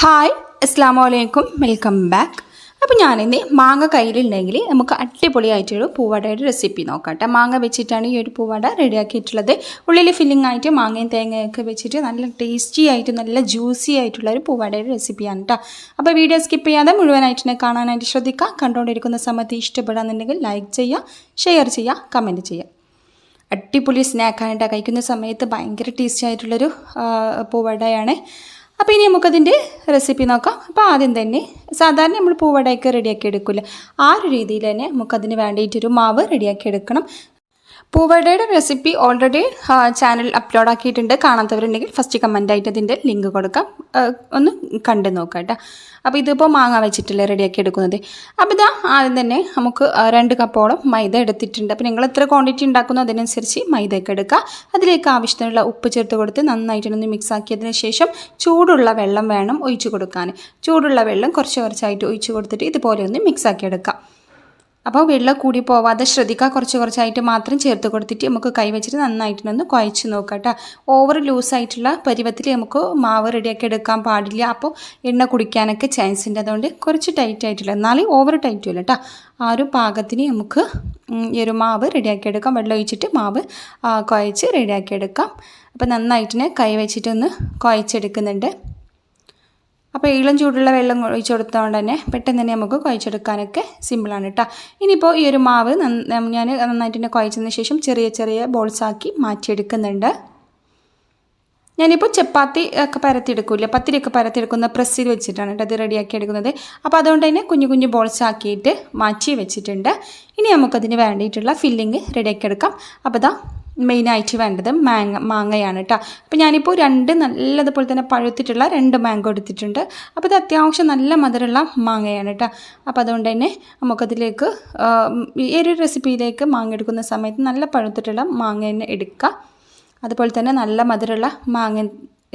Hi അസ്സാം വലൈക്കും welcome back അപ്പോൾ ഞാനിന്ന് മാങ്ങ കയ്യിലുണ്ടെങ്കിൽ നമുക്ക് അടിപൊളിയായിട്ടൊരു പൂവടയുടെ റെസിപ്പി നോക്കാം മാങ്ങ വെച്ചിട്ടാണ് ഈ ഒരു പൂവട റെഡിയാക്കിയിട്ടുള്ളത്. ഉള്ളിൽ ഫില്ലിംഗ് ആയിട്ട് മാങ്ങയും തേങ്ങയൊക്കെ വെച്ചിട്ട് നല്ല ടേസ്റ്റി ആയിട്ട് നല്ല ജ്യൂസി ആയിട്ടുള്ള ഒരു പൂവടയുടെ റെസിപ്പിയാണ് കേട്ടോ അപ്പോൾ വീഡിയോ സ്കിപ്പ് ചെയ്യാതെ മുഴുവനായിട്ട് കാണാനായിട്ട് ശ്രദ്ധിക്കുക. കണ്ടുകൊണ്ടിരിക്കുന്ന സമയത്ത് ഇഷ്ടപ്പെടാന്നുണ്ടെങ്കിൽ ലൈക്ക് ചെയ്യുക ഷെയർ ചെയ്യുക കമന്റ് ചെയ്യുക. അടിപൊളി സ്നാക്കായിട്ട് കഴിക്കുന്ന സമയത്ത് ഭയങ്കര ടേസ്റ്റി ആയിട്ടുള്ളൊരു പൂവടയാണ്. അപ്പോൾ ഇനി നമുക്കതിന്റെ റെസിപ്പി നോക്കാം. അപ്പോൾ ആദ്യം തന്നെ സാധാരണ നമ്മൾ പൂവടയൊക്കെ റെഡിയാക്കി എടുക്കില്ല? ആ ഒരു രീതിയിൽ തന്നെ നമുക്കതിന് വേണ്ടിയിട്ടൊരു മാവ് റെഡിയാക്കി എടുക്കണം. പൂവടയുടെ റെസിപ്പി ഓൾറെഡി ചാനൽ അപ്ലോഡ് ആക്കിയിട്ടുണ്ട്. കാണാത്തവരുണ്ടെങ്കിൽ ഫസ്റ്റ് കമന്റായിട്ട് അതിന്റെ ലിങ്ക് കൊടുക്കാം. ഒന്ന് കണ്ടു നോക്കാം കേട്ടോ. അപ്പോൾ ഇതിപ്പോൾ മാങ്ങ വെച്ചിട്ടല്ലേ റെഡിയാക്കി എടുക്കുന്നത്. അപ്പോൾ ഇതാ ആദ്യം തന്നെ നമുക്ക് രണ്ട് കപ്പോളം മൈദ എടുത്തിട്ടുണ്ട്. അപ്പോൾ നിങ്ങൾ എത്ര ക്വാണ്ടിറ്റി ഉണ്ടാക്കുന്നോ അതിനനുസരിച്ച് മൈദയൊക്കെ എടുക്കുക. അതിലേക്ക് ആവശ്യത്തിനുള്ള ഉപ്പ് ചേർത്ത് കൊടുത്ത് നന്നായിട്ടൊന്ന് മിക്സ് ആക്കിയതിന് ശേഷം ചൂടുള്ള വെള്ളം വേണം ഒഴിച്ചു കൊടുക്കാൻ. ചൂടുള്ള വെള്ളം കുറച്ച് കുറച്ചായിട്ട് ഒഴിച്ചു കൊടുത്തിട്ട് ഇതുപോലെ ഒന്ന് മിക്സ് ആക്കി എടുക്കാം. അപ്പോൾ വെള്ളം കൂടി പോവാതെ ശ്രദ്ധിക്കുക. കുറച്ച് കുറച്ചായിട്ട് മാത്രം ചേർത്ത് കൊടുത്തിട്ട് നമുക്ക് കൈവച്ചിട്ട് നന്നായിട്ടൊന്ന് കുഴച്ച് നോക്കാം കേട്ടോ. ഓവർ ലൂസായിട്ടുള്ള പരുവത്തിൽ നമുക്ക് മാവ് റെഡിയാക്കി എടുക്കാൻ പാടില്ല. അപ്പോൾ എണ്ണ കുടിക്കാനൊക്കെ ചാൻസ് ഉണ്ട്. അതുകൊണ്ട് കുറച്ച് ടൈറ്റ് ആയിട്ടില്ല എന്നാലും ഓവർ ടൈറ്റും ഇല്ല കേട്ടോ. ആ ഒരു പാകത്തിന് നമുക്ക് ഈ ഒരു മാവ് റെഡിയാക്കി എടുക്കാം. വെള്ളം ഒഴിച്ചിട്ട് മാവ് കുഴച്ച് റെഡിയാക്കി എടുക്കാം. അപ്പോൾ നന്നായിട്ടിനെ കൈ വെച്ചിട്ടൊന്ന് കുഴച്ചെടുക്കുന്നുണ്ട്. അപ്പോൾ ഇളം ചൂടുള്ള വെള്ളം ഒഴിച്ചു തന്നെ പെട്ടെന്ന് തന്നെ നമുക്ക് കുഴച്ചെടുക്കാനൊക്കെ സിമ്പിളാണ് കേട്ടോ ഇനിയിപ്പോൾ ഈ ഒരു മാവ് ഞാൻ നന്നായിട്ട് തന്നെ കുഴച്ചതിന് ശേഷം ചെറിയ ചെറിയ ബോൾസ് ആക്കി മാറ്റിയെടുക്കുന്നുണ്ട്. ഞാനിപ്പോൾ ചപ്പാത്തി ഒക്കെ പരത്തിയെടുക്കില്ല? പത്തിരിയൊക്കെ പരത്തിയെടുക്കുന്ന പ്രസ്സിൽ വെച്ചിട്ടാണ് കേട്ടോ അത് റെഡിയാക്കി എടുക്കുന്നത് അപ്പോൾ അതുകൊണ്ട് തന്നെ കുഞ്ഞു കുഞ്ഞു ബോൾസ് ആക്കിയിട്ട് മാറ്റി വെച്ചിട്ടുണ്ട്. ഇനി നമുക്കതിന് വേണ്ടിയിട്ടുള്ള ഫില്ലിങ് റെഡിയാക്കി എടുക്കാം അപ്പോൾ ഇതാ മെയിനായിട്ട് വേണ്ടത് മാങ്ങ മാങ്ങയാണ് കേട്ടോ അപ്പോൾ ഞാനിപ്പോൾ രണ്ട് നല്ലതുപോലെ തന്നെ പഴുത്തിട്ടുള്ള രണ്ട് മാങ്ങ എടുത്തിട്ടുണ്ട്. അപ്പോൾ ഇത് അത്യാവശ്യം നല്ല മധുരമുള്ള മാങ്ങയാണ് കേട്ടോ അപ്പോൾ അതുകൊണ്ട് തന്നെ നമുക്കതിലേക്ക് ഈ ഒരു റെസിപ്പിയിലേക്ക് മാങ്ങ എടുക്കുന്ന സമയത്ത് നല്ല പഴുത്തിട്ടുള്ള മാങ്ങ തന്നെ എടുക്കുക. അതുപോലെ തന്നെ നല്ല മധുരമുള്ള മാങ്ങ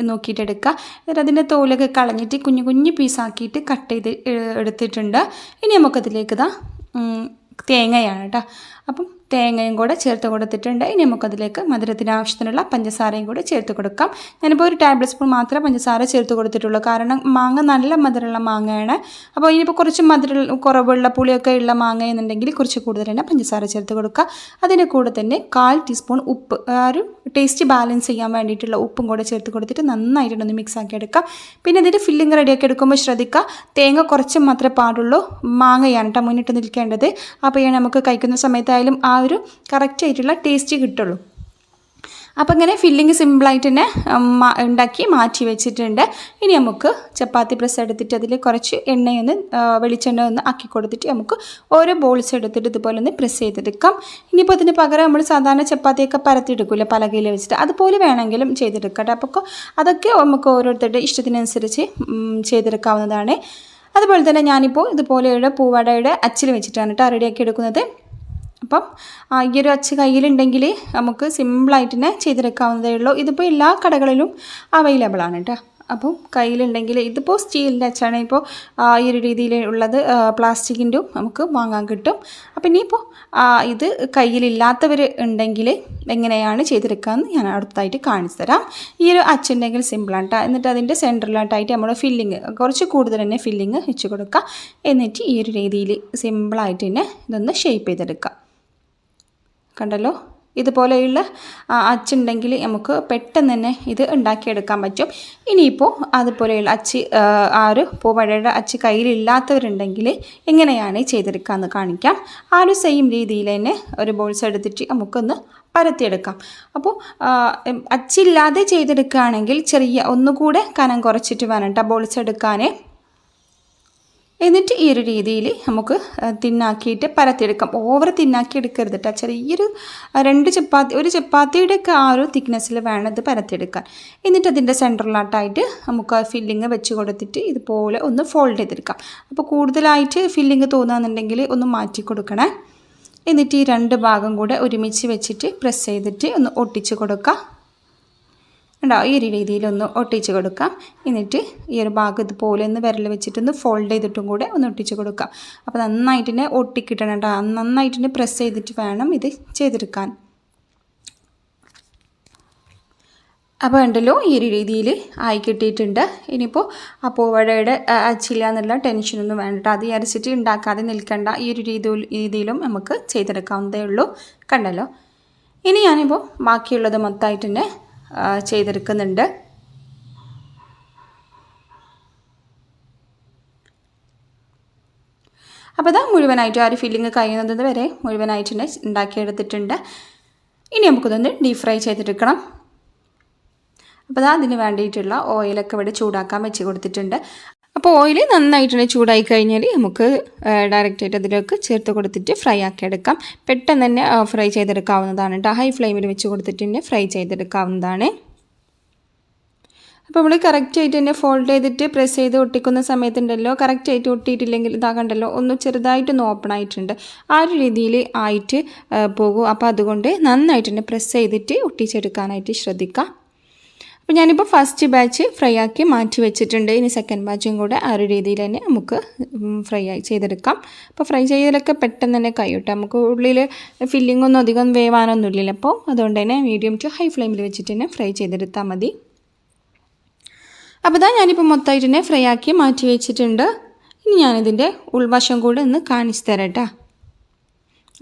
നോക്കിയിട്ട് എടുക്കുക. എന്നിട്ട് അതിന്റെ തോലൊക്കെ കളഞ്ഞിട്ട് കുഞ്ഞു കുഞ്ഞു പീസാക്കിയിട്ട് കട്ട് ചെയ്ത് എടുത്തിട്ടുണ്ട്. ഇനി നമുക്കതിലേക്ക് ഇതാ തേങ്ങയാണ് കേട്ടോ അപ്പം തേങ്ങയും കൂടെ ചേർത്ത് കൊടുത്തിട്ടുണ്ട്. ഇനി നമുക്കതിലേക്ക് മധുരത്തിന് ആവശ്യത്തിനുള്ള പഞ്ചസാരയും കൂടെ ചേർത്ത് കൊടുക്കാം. ഞാനിപ്പോൾ ഒരു ടേബിൾ സ്പൂൺ മാത്രമേ പഞ്ചസാര ചേർത്ത് കൊടുത്തിട്ടുള്ളൂ. കാരണം മാങ്ങ നല്ല മധുരമുള്ള മാങ്ങയാണ്. അപ്പോൾ ഇനിയിപ്പോൾ കുറച്ച് മധുര കുറവുള്ള പുളിയൊക്കെ ഉള്ള മാങ്ങ എന്നുണ്ടെങ്കിൽ കുറച്ച് കൂടുതൽ തന്നെ പഞ്ചസാര ചേർത്ത് കൊടുക്കുക. അതിന്റെ കൂടെ തന്നെ കാൽ ടീസ്പൂൺ ഉപ്പ് ഒരു ടേസ്റ്റ് ബാലൻസ് ചെയ്യാൻ വേണ്ടിയിട്ടുള്ള ഉപ്പും കൂടെ ചേർത്ത് കൊടുത്തിട്ട് നന്നായിട്ടൊന്ന് മിക്സ് ആക്കി എടുക്കാം. പിന്നെ ഇതിന്റെ ഫില്ലിംഗ് റെഡിയാക്കി എടുക്കുമ്പോൾ ശ്രദ്ധിക്കുക. തേങ്ങ കുറച്ച് മാത്രമേ പാടുള്ളൂ. മാങ്ങയാണ് കേട്ടോ മുന്നിട്ട് നിൽക്കേണ്ടത്. അപ്പോൾ നമുക്ക് കഴിക്കുന്ന സമയത്തായാലും ആ ഒരു കറക്റ്റ് ആയിട്ടുള്ള ടേസ്റ്റ് കിട്ടുള്ളൂ. അപ്പോൾ ഇങ്ങനെ ഫില്ലിങ് സിമ്പിളായിട്ട് തന്നെ ഉണ്ടാക്കി മാറ്റി വെച്ചിട്ടുണ്ട്. ഇനി നമുക്ക് ചപ്പാത്തി പ്രസ് എടുത്തിട്ട് അതിൽ കുറച്ച് എണ്ണയൊന്ന് വെളിച്ചെണ്ണ ഒന്ന് ആക്കി കൊടുത്തിട്ട് നമുക്ക് ഓരോ ബോൾസ് എടുത്തിട്ട് ഇതുപോലെ ഒന്ന് പ്രസ് ചെയ്തെടുക്കാം. ഇനിയിപ്പോൾ അതിന് പകരം നമ്മൾ സാധാരണ ചപ്പാത്തിയൊക്കെ പരത്തിയെടുക്കില്ല പലകയിൽ വെച്ചിട്ട്. അതുപോലെ വേണമെങ്കിലും ചെയ്തെടുക്കാം കേട്ടോ അപ്പോൾ അതൊക്കെ നമുക്ക് ഓരോരുത്തരുടെ ഇഷ്ടത്തിനനുസരിച്ച് ചെയ്തെടുക്കാവുന്നതാണ്. അതുപോലെ തന്നെ ഞാനിപ്പോൾ ഇതുപോലെയുള്ള പൂവടയുടെ അച്ചിൽ വെച്ചിട്ടാണ് കേട്ടോ റെഡിയാക്കി എടുക്കുന്നത്. അപ്പം ഈ ഒരു അച്ച് കയ്യിലുണ്ടെങ്കിൽ നമുക്ക് സിമ്പിളായിട്ട് തന്നെ ചെയ്തെടുക്കാവുന്നതേ ഉള്ളൂ. ഇതിപ്പോൾ എല്ലാ കടകളിലും അവൈലബിൾ ആണ് കേട്ടോ അപ്പം കയ്യിലുണ്ടെങ്കിൽ ഇതിപ്പോൾ സ്റ്റീലിന്റെ അച്ചാണ്. ഇപ്പോൾ ഈ ഒരു രീതിയിൽ ഉള്ളത് പ്ലാസ്റ്റിക്കിന്റെ നമുക്ക് വാങ്ങാൻ കിട്ടും. അപ്പം ഇനിയിപ്പോൾ ഇത് കയ്യിലില്ലാത്തവർ ഉണ്ടെങ്കിൽ എങ്ങനെയാണ് ചെയ്തെടുക്കാമെന്ന് ഞാൻ അടുത്തായിട്ട് കാണിച്ചു തരാം. ഈ ഒരു അച്ചുണ്ടെങ്കിൽ സിമ്പിളാണ് കേട്ടോ എന്നിട്ട് അതിന്റെ സെന്ററിലായിട്ടായിട്ട് നമ്മൾ ഫില്ലിങ് കുറച്ച് കൂടുതൽ തന്നെ ഫില്ലിങ് വെച്ച് കൊടുക്കുക എന്നിട്ട് ഈ ഒരു രീതിയിൽ സിമ്പിളായിട്ട് തന്നെ ഇതൊന്ന് ഷേപ്പ് ചെയ്തെടുക്കാം. കണ്ടല്ലോ? ഇതുപോലെയുള്ള അച്ചുണ്ടെങ്കിൽ നമുക്ക് പെട്ടെന്ന് തന്നെ ഇത് ഉണ്ടാക്കിയെടുക്കാൻ പറ്റും. ഇനിയിപ്പോൾ അതുപോലെയുള്ള അച്ച് ആ, ഒരു പൂവഴയുടെ അച്ച് കയ്യിലില്ലാത്തവരുണ്ടെങ്കിൽ എങ്ങനെയാണ് ചെയ്തെടുക്കാമെന്ന് കാണിക്കാം. ആ ഒരു സെയിം രീതിയിൽ തന്നെ ഒരു ബോൾസ് എടുത്തിട്ട് നമുക്കൊന്ന് പരത്തിയെടുക്കാം. അപ്പോൾ അച്ചില്ലാതെ ചെയ്തെടുക്കുകയാണെങ്കിൽ ചെറിയ ഒന്നുകൂടെ കനം കുറച്ചിട്ട് വേണം കേട്ടോ ബോൾസ് എടുക്കാൻ എന്നിട്ട് ഈ ഒരു രീതിയിൽ നമുക്ക് തിന്നാക്കിയിട്ട് പരത്തിയെടുക്കാം. ഓവർ തിന്നാക്കി എടുക്കരുത് കേട്ടോ ചെറിയൊരു രണ്ട് ചപ്പാത്തി ഒരു ചപ്പാത്തിയുടെ ഒക്കെ ആ ഒരു തിക്നെസ്സിൽ വേണം ഇത് പരത്തിയെടുക്കാൻ. എന്നിട്ട് അതിന്റെ സെന്ററിലായിട്ടായിട്ട് നമുക്ക് ആ ഫില്ലിങ് വെച്ച് കൊടുത്തിട്ട് ഇതുപോലെ ഒന്ന് ഫോൾഡ് ചെയ്തെടുക്കാം. അപ്പോൾ കൂടുതലായിട്ട് ഫില്ലിങ് തോന്നുകയെന്നുണ്ടെങ്കിൽ ഒന്ന് മാറ്റി കൊടുക്കണേ. എന്നിട്ട് ഈ രണ്ട് ഭാഗം കൂടെ ഒരുമിച്ച് വെച്ചിട്ട് പ്രസ് ചെയ്തിട്ട് ഒന്ന് ഒട്ടിച്ച് കൊടുക്കാം. ഉണ്ടോ ഈ ഒരു രീതിയിലൊന്ന് ഒട്ടിച്ച് കൊടുക്കാം. എന്നിട്ട് ഈ ഒരു ഭാഗം ഇതുപോലെ ഒന്ന് വിരൽ വെച്ചിട്ടൊന്ന് ഫോൾഡ് ചെയ്തിട്ടും കൂടെ ഒന്ന് ഒട്ടിച്ച് കൊടുക്കാം. അപ്പോൾ നന്നായിട്ട് തന്നെ ഒട്ടിക്കിട്ടണം കേട്ടോ. നന്നായിട്ട് തന്നെ പ്രസ് ചെയ്തിട്ട് വേണം ഇത് ചെയ്തെടുക്കാൻ. അപ്പോൾ ഉണ്ടല്ലോ ഈ ഒരു രീതിയിൽ ആയി കിട്ടിയിട്ടുണ്ട്. ഇനിയിപ്പോൾ ആ പൂവഴയുടെ അച്ചില്ല എന്നുള്ള ടെൻഷനൊന്നും വേണ്ട അത് വിചാരിച്ചിട്ട് ഉണ്ടാക്കാതെ നിൽക്കേണ്ട. ഈ ഒരു രീതി രീതിയിലും നമുക്ക് ചെയ്തെടുക്കാവുന്നതേ ഉള്ളൂ. കണ്ടല്ലോ. ഇനി ഞാനിപ്പോൾ ബാക്കിയുള്ളത് മൊത്തമായിട്ട് തന്നെ ചെയ്തെടുക്കുന്നുണ്ട്. അപ്പോൾ അതാ മുഴുവനായിട്ട് ആ ഒരു ഫില്ലിങ് കഴിയുന്നത് വരെ മുഴുവനായിട്ട് തന്നെ ഉണ്ടാക്കിയെടുത്തിട്ടുണ്ട്. ഇനി നമുക്കിതൊന്ന് ഡീപ് ഫ്രൈ ചെയ്തെടുക്കണം. അപ്പോൾ അതാ അതിന് വേണ്ടിയിട്ടുള്ള ഓയിലൊക്കെ ഇവിടെ ചൂടാക്കാൻ വെച്ച് കൊടുത്തിട്ടുണ്ട്. അപ്പോൾ ഓയിൽ നന്നായിട്ട് ചൂടായി കഴിഞ്ഞാൽ നമുക്ക് ഡയറക്റ്റ് ആയിട്ട് അതിലേക്ക് ചേർത്ത് കൊടുത്തിട്ട് ഫ്രൈ ആക്കി എടുക്കാം. പെട്ടെന്ന് തന്നെ ഫ്രൈ ചെയ്തെടുക്കാവുന്നതാണ് കേട്ടോ ഹൈ ഫ്ലെയിമിൽ വെച്ച് കൊടുത്തിട്ട് തന്നെ ഫ്രൈ ചെയ്തെടുക്കാവുന്നതാണ്. അപ്പോൾ നമ്മൾ കറക്റ്റായിട്ട് തന്നെ ഫോൾഡ് ചെയ്തിട്ട് പ്രസ് ചെയ്ത് ഒട്ടിക്കുന്ന സമയത്തുണ്ടല്ലോ കറക്റ്റായിട്ട് ഒട്ടിയിട്ടില്ലെങ്കിൽ ഇതാകണ്ടല്ലോ ഒന്ന് ചെറുതായിട്ടൊന്ന് ഓപ്പൺ ആയിട്ടുണ്ട്. ആ ഒരു രീതിയിൽ ആയിട്ട് പോകും. അപ്പോൾ അതുകൊണ്ട് നന്നായിട്ട് തന്നെ പ്രസ് ചെയ്തിട്ട് ഒട്ടിച്ചെടുക്കാനായിട്ട് ശ്രദ്ധിക്കാം. അപ്പോൾ ഞാനിപ്പോൾ ഫസ്റ്റ് ബാച്ച് ഫ്രൈ ആക്കി മാറ്റി വെച്ചിട്ടുണ്ട്. ഇനി സെക്കൻഡ് ബാച്ചും കൂടെ ആ ഒരു രീതിയിൽ തന്നെ നമുക്ക് ഫ്രൈ ആയി ചെയ്തെടുക്കാം. അപ്പോൾ ഫ്രൈ ചെയ്തതിലൊക്കെ പെട്ടെന്ന് തന്നെ കഴിയട്ടെ. നമുക്ക് ഉള്ളിൽ ഫില്ലിംഗ് ഒന്നും അധികം വേവാനൊന്നും ഇല്ലല്ലോ. അപ്പോൾ അതുകൊണ്ട് തന്നെ മീഡിയം ടു ഹൈ ഫ്ലെയിമിൽ വെച്ചിട്ട് തന്നെ ഫ്രൈ ചെയ്തെടുത്താൽ മതി. അപ്പോൾ ഇതാ ഞാനിപ്പോൾ മൊത്തമായിട്ട് തന്നെ ഫ്രൈ ആക്കി മാറ്റി വെച്ചിട്ടുണ്ട്. ഇനി ഞാനിതിന്റെ ഉൾവശം കൂടെ ഒന്ന് കാണിച്ചു തരാം കേട്ടോ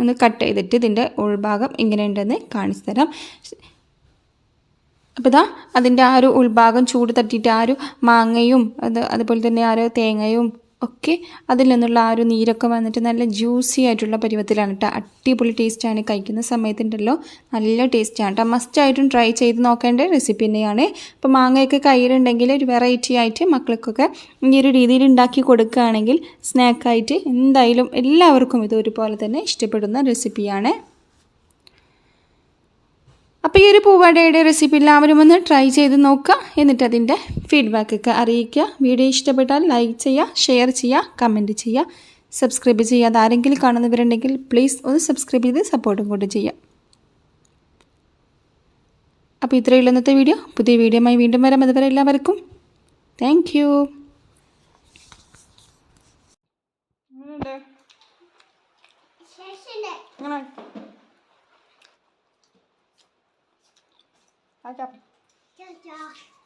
ഒന്ന് കട്ട് ചെയ്തിട്ട് ഇതിന്റെ ഉൾഭാഗം ഇങ്ങനെയുണ്ടെന്ന് കാണിച്ചു തരാം. അപ്പോൾ ഇതാ അതിന്റെ ആ ഒരു ഉൾഭാഗം ചൂട് തട്ടിയിട്ട് ആ ഒരു മാങ്ങയും അത് അതുപോലെ തന്നെ ആ ഒരു തേങ്ങയും ഒക്കെ അതിൽ നിന്നുള്ള ആ ഒരു നീരൊക്കെ വന്നിട്ട് നല്ല ജ്യൂസി ആയിട്ടുള്ള പരുവത്തിലാണ് കേട്ടോ. അടിപൊളി ടേസ്റ്റാണ് കഴിക്കുന്ന സമയത്തുണ്ടല്ലോ. നല്ല ടേസ്റ്റാണ് കേട്ടോ. മസ്റ്റായിട്ടും ട്രൈ ചെയ്ത് നോക്കേണ്ട റെസിപ്പി തന്നെയാണ്. അപ്പോൾ മാങ്ങയൊക്കെ കയ്യിലുണ്ടെങ്കിൽ ഒരു വെറൈറ്റി ആയിട്ട് മക്കൾക്കൊക്കെ ഈ ഒരു രീതിയിൽ ഉണ്ടാക്കി കൊടുക്കുകയാണെങ്കിൽ സ്നാക്കായിട്ട് എന്തായാലും എല്ലാവർക്കും ഇത് ഒരുപോലെ തന്നെ ഇഷ്ടപ്പെടുന്ന റെസിപ്പിയാണ് അപ്പോൾ ഈ ഒരു പൂവാടയുടെ റെസിപ്പി എല്ലാവരും ഒന്ന് ട്രൈ ചെയ്ത് നോക്കുക. എന്നിട്ട് അതിന്റെ ഫീഡ്ബാക്കൊക്കെ അറിയിക്കുക. വീഡിയോ ഇഷ്ടപ്പെട്ടാൽ ലൈക്ക് ചെയ്യുക ഷെയർ ചെയ്യുക കമന്റ് ചെയ്യുക. സബ്സ്ക്രൈബ് ചെയ്യുക അതാരെങ്കിലും കാണുന്നവരുണ്ടെങ്കിൽ പ്ലീസ് ഒന്ന് സബ്സ്ക്രൈബ് ചെയ്ത് സപ്പോർട്ടും കൂടെ ചെയ്യുക. അപ്പോൾ ഇത്രയുള്ള ഇന്നത്തെ വീഡിയോ. പുതിയ വീഡിയോയുമായി വീണ്ടും വരാം. അതുവരെ എല്ലാവർക്കും താങ്ക് യു Trời!